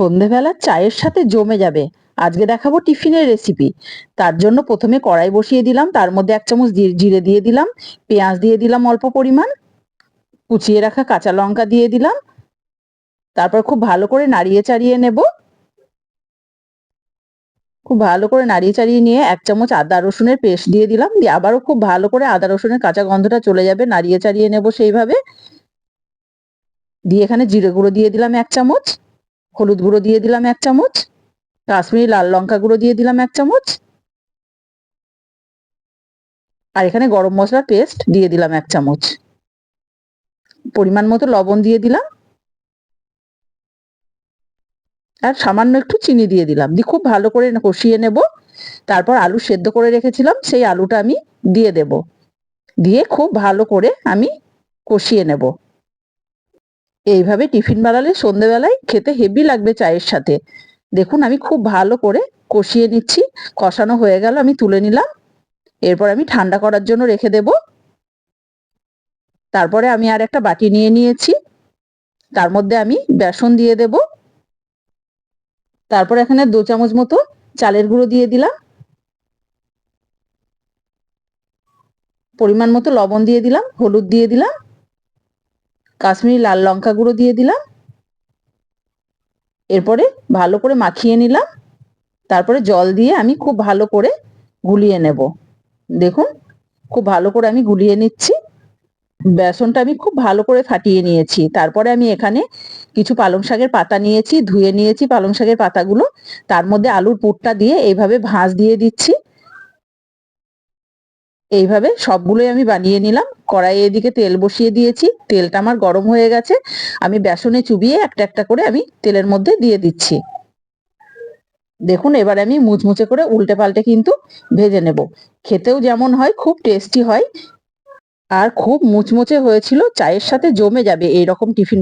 সন্ধেবেলা চায়ের সাথে জমে যাবে। আজকে দেখাবো টিফিনের রেসিপি তার জন্য প্রথমে কড়াই বসিয়ে দিলাম, তার মধ্যে এক চামচ জিরে দিয়ে দিলাম, পেঁয়াজ দিয়ে দিলাম অল্প পরিমাণ, কুচিয়ে রাখা কাঁচা লঙ্কা দিয়ে দিলাম, তারপর খুব ভালো করে নাড়িয়ে চাড়িয়ে নেব। খুব ভালো করে নাড়িয়ে চাড়িয়ে নিয়ে এক চামচ আদা রসুনের পেস্ট দিয়ে দিলাম, দিয়ে আবারও খুব ভালো করে আদা রসুনের কাঁচা গন্ধটা চলে যাবে, নাড়িয়ে চাড়িয়ে নেব সেইভাবে। দিয়ে এখানে জিরে গুঁড়ো দিয়ে দিলাম এক চামচ। হলুদ গুঁড়ো দিয়ে দিলাম এক চামচ, কাশ্মীরি লাল লঙ্কা গুঁড়ো দিয়ে দিলাম এক চামচ, আর এখানে গরম মশলা পেস্ট দিয়ে দিলাম এক চামচ। পরিমাণ মতো লবণ দিয়ে দিলাম, আর সামান্য একটু চিনি দিয়ে দিলাম। দিয়ে খুব ভালো করে কষিয়ে নেব, তারপর আলু সেদ্ধ করে রেখেছিলাম, সেই আলুটা আমি দিয়ে দেব। দিয়ে খুব ভালো করে আমি কষিয়ে নেব। এইভাবে টিফিন বানালে সন্ধেবেলায় খেতে হেভি লাগবে চায়ের সাথে। দেখুন, আমি খুব ভালো করে কষিয়ে নিচ্ছি, কষানো হয়ে গেল, আমি তুলে নিলাম। এরপর আমি ঠান্ডা করার জন্য রেখে দেব। তারপরে আমি আর একটা বাটি নিয়ে নিয়েছি। তার মধ্যে আমি বেসন দিয়ে দেব। তারপর এখানে দু চামচ মতো চালের গুঁড়ো দিয়ে দিলাম। পরিমাণ মতো লবণ দিয়ে দিলাম, হলুদ দিয়ে দিলাম। কাশ্মীরি লাল লঙ্কা গুঁড়ো দিয়ে দিলাম। এরপরে ভালো করে মাখিয়ে নিলাম। তারপরে জল দিয়ে আমি খুব ভালো করে গুলিয়ে নেব। দেখুন, খুব ভালো করে আমি গুলিয়ে নিচ্ছি। বেসনটা আমি খুব ভালো করে ফাটিয়ে নিয়েছি। তারপরে আমি এখানে কিছু পালং শাকের পাতা নিয়েছি, ধুয়ে নিয়েছি পালং শাকের পাতাগুলো। তার মধ্যে আলুর পুরটা দিয়ে এইভাবে ভাঁজ দিয়ে দিচ্ছি। এইভাবে সবগুলোই আমি বানিয়ে নিলাম। কড়াইয়ে এদিকে তেল বসিয়ে দিয়েছি। তেলটা আমার গরম হয়ে গেছে। আমি বেসনে চুবিয়ে একটা একটা করে আমি তেলের মধ্যে দিয়ে দিচ্ছি। দেখুন, এবার আমি মুচমুচে করে উল্টে পাল্টে কিন্তু ভেজে নেব। খেতেও যেমন হয়, খুব টেস্টি হয়। আর খুব মুচমুচে হয়েছিল, চায়ের সাথে জমে যাবে এইরকম টিফিন